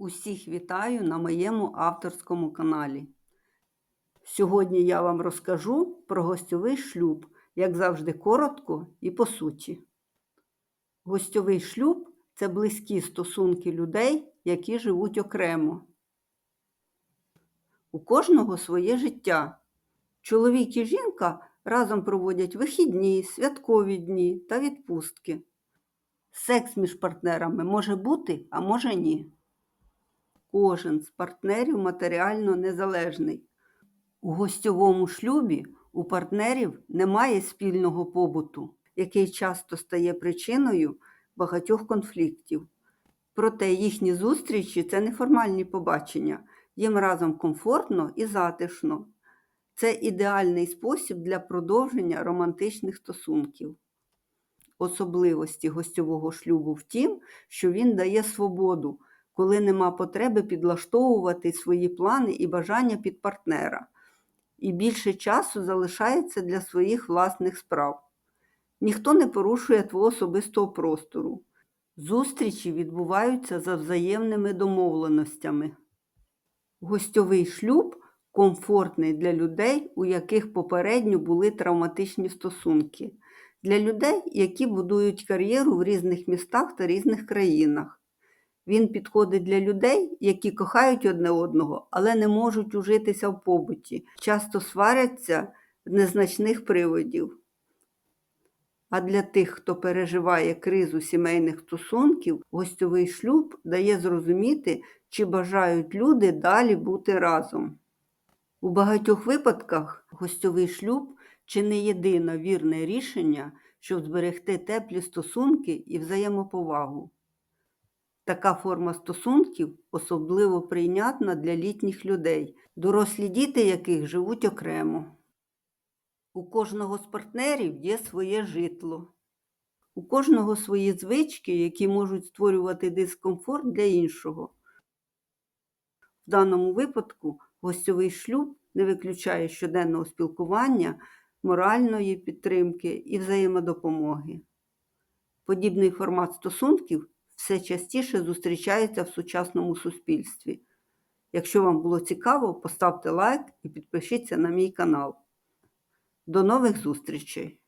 Усіх вітаю на моєму авторському каналі. Сьогодні я вам розкажу про гостьовий шлюб, як завжди, коротко і по суті. Гостьовий шлюб це близькі стосунки людей, які живуть окремо. У кожного своє життя. Чоловік і жінка разом проводять вихідні, святкові дні та відпустки. Секс між партнерами може бути, а може ні. Кожен з партнерів матеріально незалежний. У гостьовому шлюбі у партнерів немає спільного побуту, який часто стає причиною багатьох конфліктів. Проте їхні зустрічі це неформальні побачення, їм разом комфортно і затишно. Це ідеальний спосіб для продовження романтичних стосунків. Особливості гостьового шлюбу в тім, що він дає свободу, коли нема потреби підлаштовувати свої плани і бажання під партнера, і більше часу залишається для своїх власних справ. Ніхто не порушує твого особистого простору. Зустрічі відбуваються за взаємними домовленостями. Гостьовий шлюб комфортний для людей, у яких попередньо були травматичні стосунки, для людей, які будують кар'єру в різних містах та різних країнах. Він підходить для людей, які кохають одне одного, але не можуть ужитися в побуті, часто сваряться з незначних приводів. А для тих, хто переживає кризу сімейних стосунків, гостьовий шлюб дає зрозуміти, чи бажають люди далі бути разом. У багатьох випадках гостьовий шлюб чи не єдине вірне рішення, щоб зберегти теплі стосунки і взаємоповагу. Така форма стосунків особливо прийнятна для літніх людей, дорослі діти яких живуть окремо. У кожного з партнерів є своє житло. У кожного свої звички, які можуть створювати дискомфорт для іншого. В даному випадку гостьовий шлюб не виключає щоденного спілкування, моральної підтримки і взаємодопомоги. Подібний формат стосунків все частіше зустрічається в сучасному суспільстві. Якщо вам було цікаво, поставте лайк і підпишіться на мій канал. До нових зустрічей!